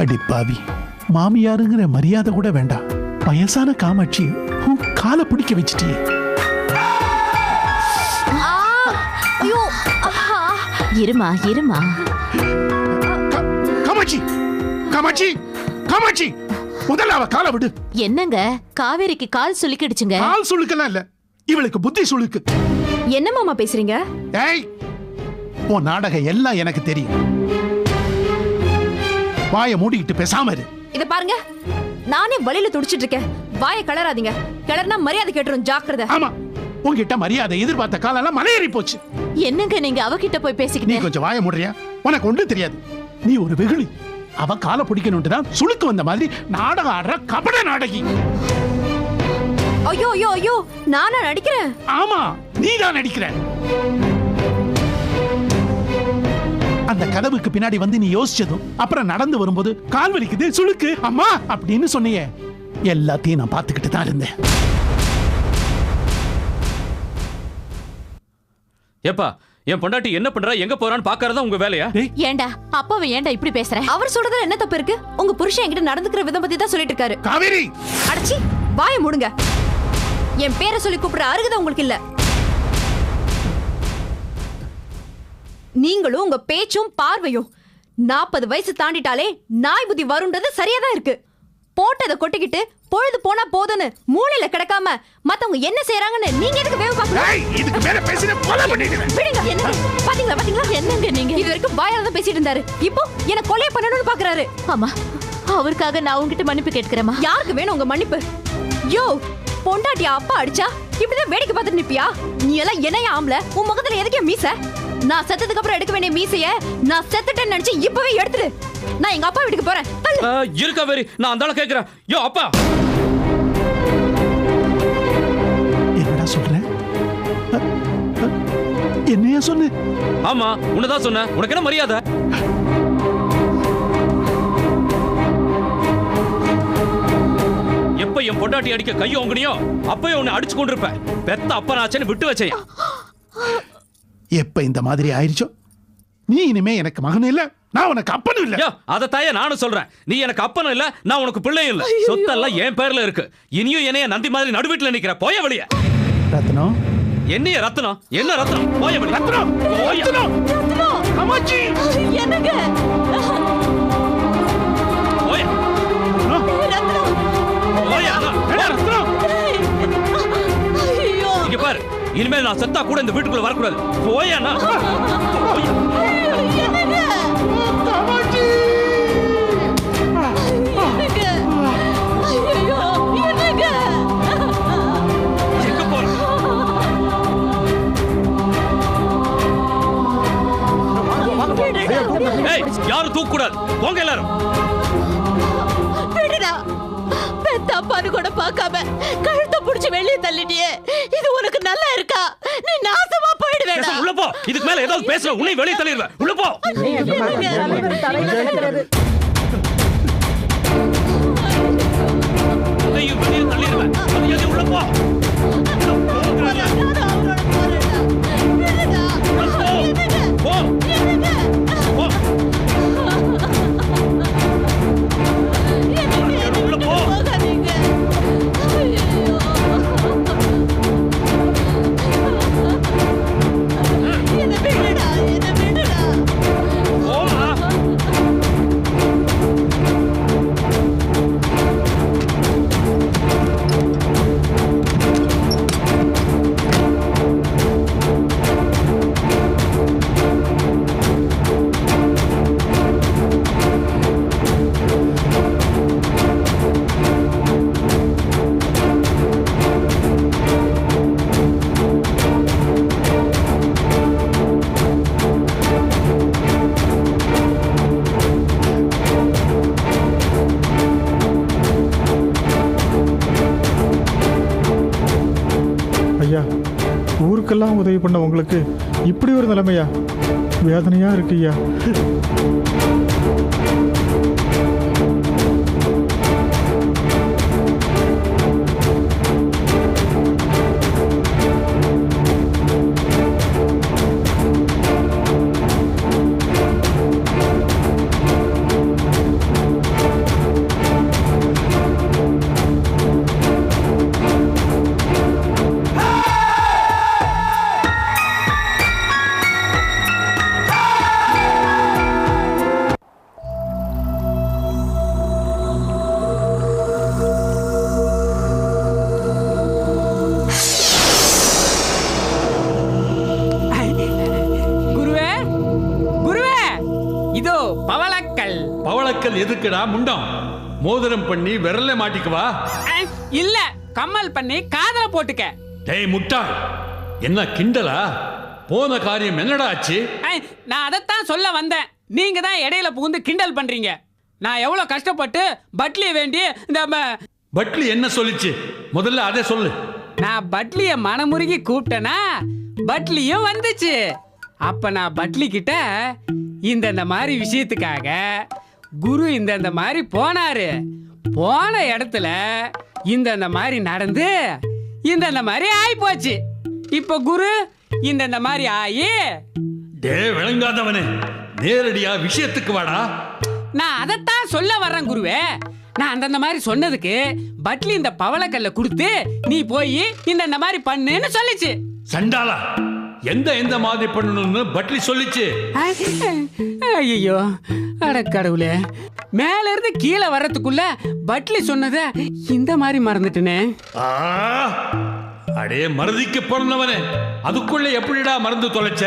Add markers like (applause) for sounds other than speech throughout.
அடி பாவி. மாமியாருங்கிற மரியாதை கூட வேண்டாம். வயசான காமாட்சி உன் காலை பிடிக்க வச்சிட்டியே. இருமா இருமா. காமாட்சி காமாட்சி காமாட்சி. முதல்ல அவ காலை விடு. என்னங்க? காவேரிக்கு கால் சுலுக்கிடுச்சுங்க கால் சுளுக்கெல்லாம் இல்ல. இவளுக்கு புத்தி சுளுக்கு. என்ன மாமா பேசுறீங்க? ஏய் உன் நாடகம் எல்லாம் எனக்கு தெரியும். வாயை மூடிக்கிட்டு பேசாம இரு. இத பாருங்க. நானே வழியில துடிச்சிட்டு இருக்கேன். வாயை கிளறாதீங்க. கிளறினா மரியாதை கேட்டுரும் ஜாக்கிரதை. ஆமா. உன்கிட்ட மரியாதை எதிர்பார்த்த காலெல்லாம் மலையேறி போச்சு. என்னங்க நீங்க அவகிட்ட போய் நீ கொஞ்சம் வாய முடுறியா? உனக்கு ஒன்றும் தெரியாது. நீ ஒரு வெகுளி. அவ காலை பிடிக்கணும்ட்டு தான் சுளுக்கு வந்த மாதிரி நாடகம் ஆடுற கபட நாடகி. ஐயோ ஐயோ ஐயோ. நானா நடிக்கிறேன்? ஆமா நீ தான் நடிக்கிற. அந்த கதவுக்கு பின்னாடி வந்து நீ யோசிச்சதும் அப்புறம் நடந்து வரும்போது கால் வலிக்குது சுளுக்கு அம்மா அப்படின்னு சொன்னியே. எல்லாத்தையும் நான் பார்த்துக்கிட்டு தான் இருந்தேன். ஏப்பா என் பொண்டாட்டி என்ன பண்றா எங்க போறான்னு பாக்கறதா உங்க வேலையா? ஏண்டா அப்பாவை ஏண்டா இப்படி பேசுற? அவர் சொல்றதுல என்ன தப்பு இருக்கு? உங்க புருஷன் என்கிட்ட நடந்துக்கிற விதம் பத்தி தான் சொல்லிட்டு இருக்காரு. காவேரி! அடச்சி வாயை மூடுங்க. என் பேரை சொல்லி கூப்பிடுற அருகதை உங்களுக்கு இல்ல. நீங்களும் உங்க பேச்சும் பார்வையும் நாற்பது வயசு தாண்டிட்டாலே நாய் புத்தி வரும்ன்றது சரியா தான் இருக்கு. போட்டதை கொட்டிக்கிட்டு பொழுது போனா போதும்னு மூளையில கிடக்காம மத்தவங்க என்ன செய்யறாங்கன்னு நீங்க எதுக்கு வேவு பாக்கணும் இதுக்கு மேல பேசின கொலை பண்ணிடுவேன் விடுங்க என்ன? பாத்தீங்களா பாத்தீங்களா? என்னங்க நீங்க? இது வரைக்கும் வாயால தான் பேசிட்டு இருந்தாரு. இப்போ என்ன கொலை பண்ணணும்னு பாக்குறாரு. ஆமா. அவருக்காக நான் உங்ககிட்ட மன்னிப்பு கேட்கிறேமா யாருக்கு வேணும் உங்க மன்னிப்பு? யோ பொண்டாட்டியா அப்பா அடிச்சா இப்படிதான் வேடிக்கை பார்த்துட்டு நிப்பியா? நீ எல்லாம் என்னையா ஆம்பள? உன் முகத்துல எதுக்கே மீச? நான் செத்ததுக்கு அப்புறம் எடுக்க வேண்டிய மீசைய நான் செத்துட்டேன்னு நினைச்சு இப்பவே எடுத்துடு. நான் எங்க அப்பா வீட்டுக்கு போறேன். இருக்கா வேரி நான் அந்த ஆளை கேக்குறேன். யோ அப்பா. என்னடா சொல்ற? அ, அ, என்னையா சொன்ன? ஆமா உன்னதான் சொன்னேன். உனக்கு என்ன மரியாதை? எப்ப என் பொண்டாட்டி அடிக்க கைய ஓங்குனியோ அப்பவே உன்னை அடிச்சு கொண்டிருப்பேன். பெத்த அப்பனாச்சேன்னு விட்டு வச்சேன். எப்ப இந்த மாதிரி ஆயிருச்சோ? நீ இனிமே எனக்கு மகனும் இல்ல நான் உனக்கு அப்பனும் இல்ல. அத தாய நானும் சொல்றேன். நீ எனக்கு அப்பனும் இல்ல நான் உனக்கு பிள்ளையும் இல்ல. சொத்தெல்லாம் என் பேர்ல இருக்கு. இனியும் என்னைய நந்தி மாதிரி நடுவீட்டுல நிக்கிற. போய வழிய. ரத்னம் என்னைய ரத்னம் என்ன ரத்னம் போய வழி ரத்னம் ரத்னம் என்னங்க? இனிமேல் நான் செத்தா கூட இந்த வீட்டுக்குள்ள வரக்கூடாது. போயண்ணா யாரும் தூக்க கூடாது போங்க எல்லாரும். விடுடா. பெத்த அப்பான்னு கூட பார்க்காம கழுத்தை புடிச்சு வெளியே தள்ளிட்டியே. இது உனக்கு நல்லா இருக்கா? நீ நாசமா போயிடுவேடா. உள்ள போ. இதுக்கு மேல ஏதாவது பேசுற. உன்னை வெளியே தள்ளிடுவேன். உள்ள போ. உன்னையும் வெளியே தள்ளிடுவேன். உள்ள போ. நிலைமையா வேதனையா இருக்கு எதுக்குடா முண்டம். மோதிரம் பண்ணி விரல்ல மாட்டிக்குவா இல்ல கம்மல் பண்ணி காதல போட்டுக்க. டேய் முட்டாள் என்ன கிண்டலா? போன காரியம் என்னடா ஆச்சு? நான் அதைத்தான் சொல்ல வந்தேன். நீங்க தான் இடையில புகுந்து கிண்டல் பண்றீங்க. நான் எவ்வளவு கஷ்டப்பட்டு பட்லிய வேண்டி இந்த பட்லி என்ன சொல்லிச்சு? முதல்ல அதை சொல்லு. நான் பட்லிய மனமுருகி கூப்பிட்டேனா பட்லியும் வந்துச்சு. அப்ப நான் பட்லி கிட்ட இந்த இந்த மாதிரி விஷயத்துக்காக குரு இந்த இந்த மாதிரி போனாரு. போன இடத்துல இந்த இந்த மாதிரி நடந்து இந்த இந்த மாதிரி ஆயி போச்சு இப்ப குரு இந்த இந்த மாதிரி ஆயி டே விளங்காதவனே நேரடியா விஷயத்துக்கு வாடா. நான் அதைத்தான் சொல்ல வர்றேன் குருவே. நான் அந்தந்த மாதிரி சொன்னதுக்கு பட்லி இந்த பவளக்கல்ல கொடுத்து நீ போய் இந்த இந்த மாதிரி பண்ணுன்னு சொல்லிச்சு. சண்டாளா எந்த எந்த மாதிரி பண்ணணும்னு பட்லி சொல்லிச்சு? ஐயோ அட கடவுளே. மேல இருந்து கீழே வர்றதுக்குள்ள பட்லி சொன்னத இந்த மாதிரி மறந்துட்டனே! அடே மறதிக்கு பிறந்தவனே அதுக்குள்ள எப்படிடா மறந்து தொலைச்ச?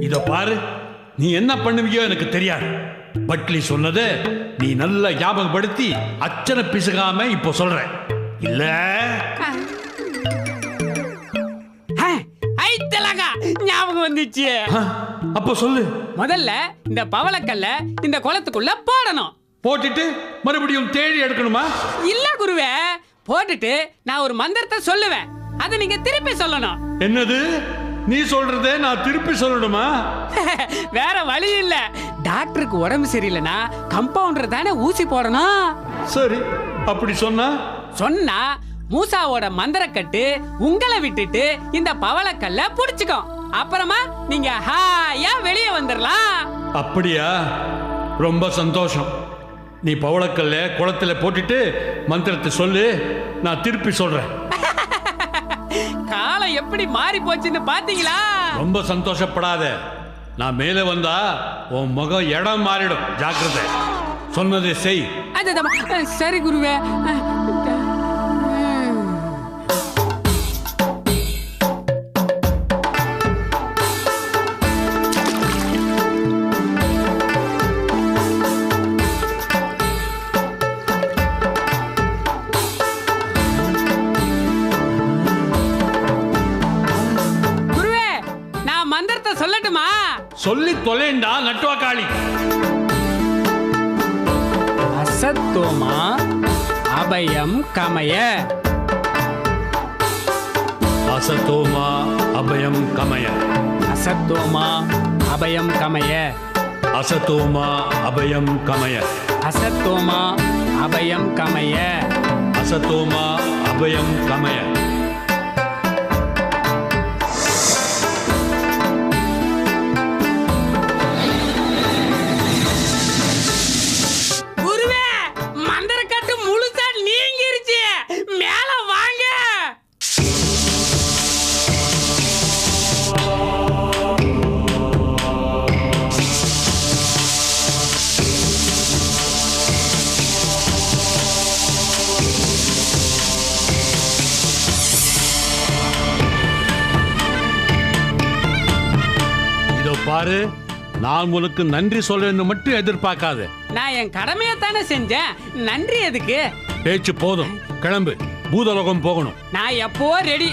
இத பாரு நீ என்ன பண்ணுவியோ எனக்கு தெரியாது. பட்லி சொன்னத நீ நல்லா ஞாபகப்படுத்தி அச்சனை பிசுகாம இப்போ சொல்ற. இல்ல? ஆ, அப்போ சொல்லு. முதல்ல இந்த பவளக்கல்ல இந்த குளத்துக்குள்ள போடணும். போட்டுட்டு மறுபடியும் தேடி எடுக்கணுமா? இல்ல குருவே போட்டுட்டு நான் ஒரு மந்திரத்தை சொல்லுவேன். அதை நீங்க திருப்பி சொல்லணும். என்னது? நீ சொல்றதே நான் திருப்பி சொல்லணுமா? (laughs) வேற வழி இல்ல. டாக்டருக்கு உடம்பு சரியில்லைன்னா கம்பவுண்டர் தானே ஊசி போடணும். சரி அப்படி சொன்னா? சொன்னா மூசாவோட மந்திரக்கட்டு உங்களை விட்டுட்டு இந்த பவளக்கல்ல புடிச்சுக்கும். அப்புறமா நீங்க ஹாயா வெளியே வந்துடலாம் அப்படியா? ரொம்ப சந்தோஷம். நீ பவளக்கல்ல குளத்துல போட்டுட்டு மந்திரத்தை சொல்லு நான் திருப்பி சொல்றேன். (laughs) காலம் எப்படி மாறி போச்சுன்னு பாத்தீங்களா? ரொம்ப சந்தோஷப்படாத. நான் மேலே வந்தா உன் முகம் இடம் மாறிடும். ஜாக்கிரதை. சொன்னதை செய். சரி குருவே. தொலைண்டா நட்டுவா காளி. அசத்தோமா? அபயம் கமய. அசதோமா அபயம் கமய. அசத்தோமா? அபயம் கமய. அசதோமா அபயம் கமய. அசத்தோமா? அபயம் கமய. அசதோமா அபயம் கமய. பாரு நான் உனக்கு நன்றி சொல்றேன்னு மட்டும் எதிர்பார்க்காத. நான் என் கடமையை தானே செஞ்சேன். நன்றி எதுக்கு? பேச்சு போதும். கிளம்பு. பூதலோகம் போகணும். நான் எப்போ ரெடி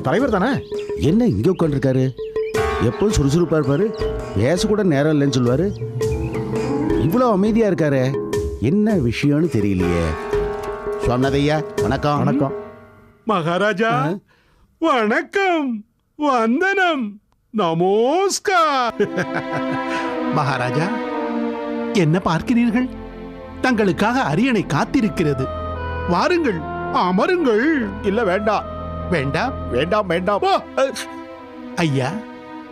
நம்ம தலைவர் தானே? என்ன இங்கே உட்காந்துருக்காரு எப்போதும் சுறுசுறுப்பாக இருப்பாரு? பேச கூட நேரம் இல்லைன்னு சொல்லுவாரு. இவ்வளோ அமைதியாக இருக்காரு. என்ன விஷயம்னு தெரியலையே. சொன்னதையா? வணக்கம். வணக்கம். மகாராஜா வணக்கம். வந்தனம். நமோஸ்கார். மகாராஜா. என்ன பார்க்கிறீர்கள்? தங்களுக்காக அரியணை காத்திருக்கிறது. வாருங்கள் அமருங்கள். இல்ல வேண்டாம். வேண்டாம். வேண்டாம் வேண்டாம். ஐயா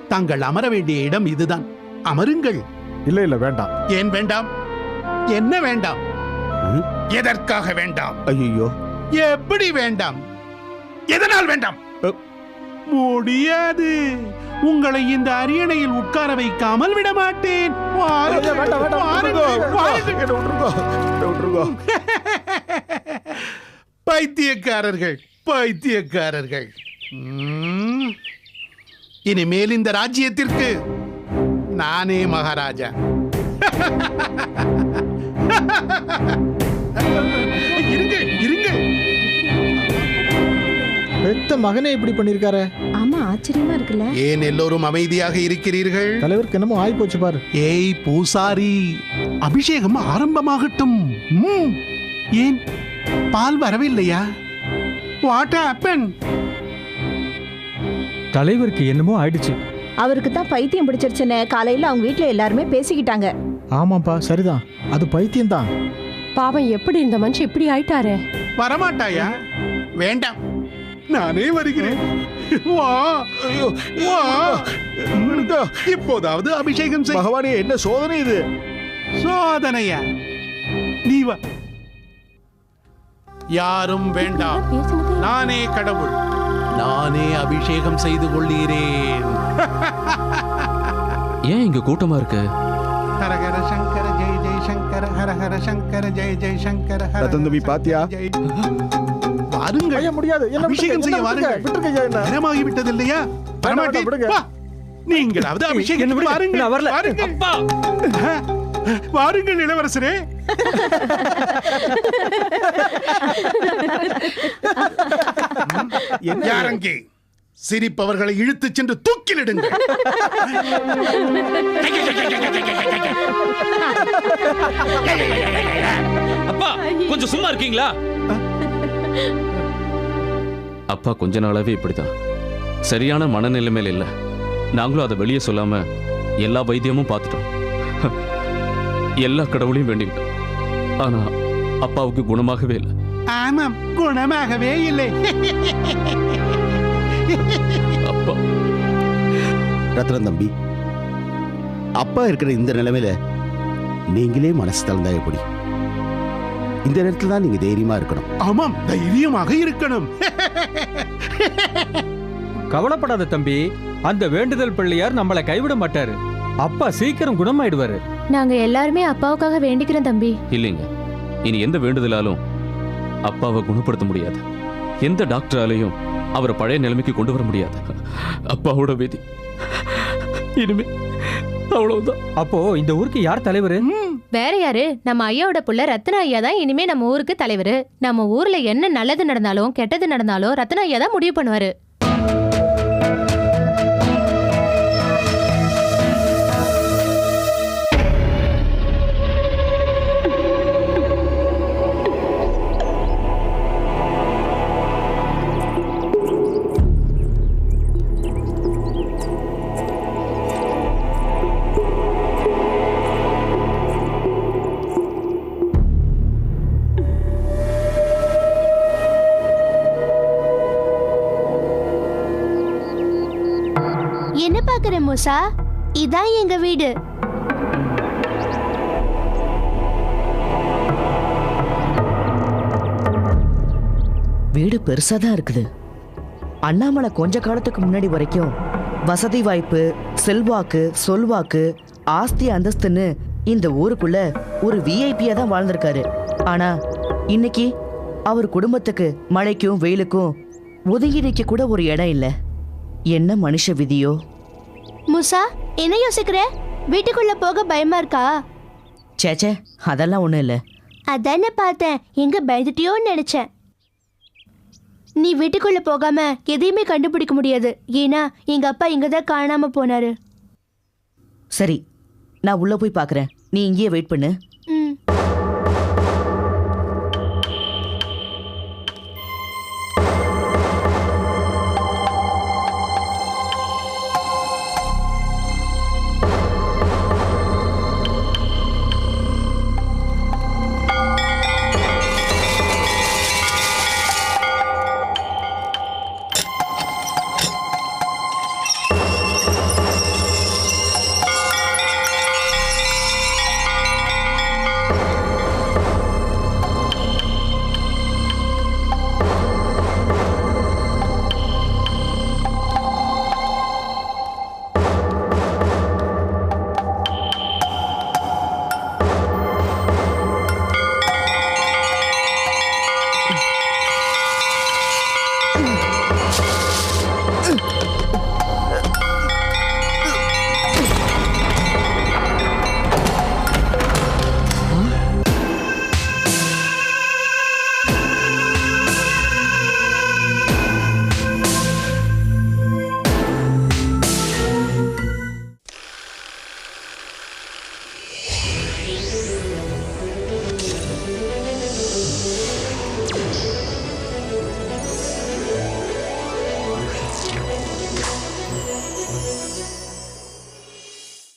தாங்கள் அமர வேண்டிய இடம் இதுதான். அமருங்கள். இல்ல இல்ல வேண்டாம். ஏன் வேண்டாம்? என்ன வேண்டாம்? எதற்காக வேண்டாம்? ஐயோ எப்படி வேண்டாம்? எதனால் வேண்டாம். முடியாது. உங்களை இந்த அரியணையில் உட்கார வைக்காமல் விட மாட்டேன். (laughs) பைத்தியக்காரர்கள். பைத்தியக்காரர்கள். ம். இனிமேல் இந்த ராஜ்யத்திற்கு நானே மகாராஜா. இருங்கள் இருங்கள் பெத்த மகனே இப்படி பண்ணிருக்காரு. ஆமா ஆச்சரியமா இருக்குல்ல. ஏன் எல்லோரும் அமைதியாக இருக்கிறீர்கள்? தலைவருக்கு என்னமோ ஆகி போச்சு பாரு. ஏய் பூசாரி அபிஷேகம் ஆரம்பமாகட்டும். ம். ஏன் பால் வரவில்லையா? வாட் ஹேப்பன் தலைவருக்கு என்னமோ ஆயிடுச்சு. அவருக்கு தான் பைத்தியம் பிடிச்சிருச்சுன்னு காலையில அவங்க வீட்ல எல்லாருமே பேசிக்கிட்டாங்க. ஆமாப்பா சரிதான். அது பைத்தியம் தான் பாவம் எப்படி இந்த மனுஷன் இப்படி ஆயிட்டாரு? வரமாட்டாயா? வேண்டாம். நானே வருகிறேன். வா வா. இப்போதாவது அபிஷேகம் செய். பகவானே என்ன சோதனை இது? சோதனையா? நீ வா. யாரும் வேண்டாம். நானே கடவுள். நானே அபிஷேகம் செய்து கொள்கிறேன். (laughs) ஏன் இங்க கூட்டமா இருக்கு? ஹர ஹர சங்கர ஜெய ஜெய சங்கர ஹர ஹர சங்கர ஜெய ஜெய சங்கர தம்பி, பாத்தியா? வாருங்கள். ஐயா முடியாது. என்ன அபிஷேகம் செய்ய வாருங்கள். விட்டுருக்க ஐயா என்ன? நேரமாகி விட்டது இல்லையா வரமாட்டேன் விடுங்க. நீங்களாவது அபிஷேகம் வாருங்கள். வாருங்கள். அப்பா. வாருங்கள் இளவரசரே. யாரங்கே? சிரிப்பவர்களை இழுத்துச் சென்று தூக்கிலிடுங்கள். அப்பா கொஞ்சம் சும்மா இருக்கீங்களா? அப்பா கொஞ்ச நாளாவே இப்படிதான் சரியான மனநிலைமையில இல்ல. நாங்களும் அதை வெளியே சொல்லாம எல்லா வைத்தியமும் பார்த்துட்டோம். எல்லா கடவுளையும் வேண்டிக்கிட்டோம். ஆனா அப்பாவுக்கு குணமாகவே இல்லை. ஆமாம் குணமாகவே இல்லை. அப்பா. ரத்னம் தம்பி அப்பா இருக்கிற இந்த நிலைமையில நீங்களே மனசு தளர்ந்தா எப்படி? இந்த நேரத்தில் தான் நீங்க தைரியமா இருக்கணும். ஆமாம் தைரியமாக இருக்கணும். கவலைப்படாத தம்பி அந்த வேண்டுதல் பிள்ளையார் நம்மளை கைவிட மாட்டாரு. அப்பா சீக்கிரம் குணமாயிடுவாரு. நாங்க எல்லாருமே அப்பாவுக்காக வேண்டிக்கிறோம் தம்பி. இல்லைங்க. இனி எந்த வேண்டுதலாலும் அப்பாவை குணப்படுத்த முடியாது. எந்த டாக்டராலையும் அவரை பழைய நிலைமைக்கு கொண்டு வர முடியாது. அப்பாவோட விதி. இனிமே அவ்வளவுதான். அப்போ இந்த ஊருக்கு யார் தலைவர்? வேற யாரு? நம்ம ஐயாவோட புள்ள ரத்ன ஐயா தான் இனிமே நம்ம ஊருக்கு தலைவர். நம்ம ஊர்ல என்ன நல்லது நடந்தாலும் கெட்டது நடந்தாலும் ரத்ன ஐயா தான் முடிவு பண்ணுவாரு. மூசா இதான் எங்க வீடு. வீடு பெருசா தான் இருக்குது. அண்ணாமலை கொஞ்ச காலத்துக்கு முன்னாடி வரைக்கும் வசதி வாய்ப்பு செல்வாக்கு சொல்வாக்கு ஆஸ்தி அந்தஸ்துன்னு இந்த ஊருக்குள்ள ஒரு விஐபியா தான் வாழ்ந்திருக்காரு. ஆனா இன்னைக்கு அவர் குடும்பத்துக்கு மழைக்கும் வெயிலுக்கும் ஒதுங்கி நிற்க கூட ஒரு இடம் இல்லை. என்ன மனுஷ விதியோ? மூசா என்ன யோசிக்கிற? வீட்டுக்குள்ள போக பயமா இருக்கா? சேச்சே அதெல்லாம் ஒன்றும் இல்லை. அதானே பார்த்தேன். எங்க பயந்துட்டியோன்னு நினைச்சேன். நீ வீட்டுக்குள்ள போகாம எதையுமே கண்டுபிடிக்க முடியாது. ஏன்னா எங்க அப்பா இங்க தான் காணாம போனாரு. சரி நான் உள்ள போய் பார்க்கறேன். நீ இங்கேயே வெயிட் பண்ணு.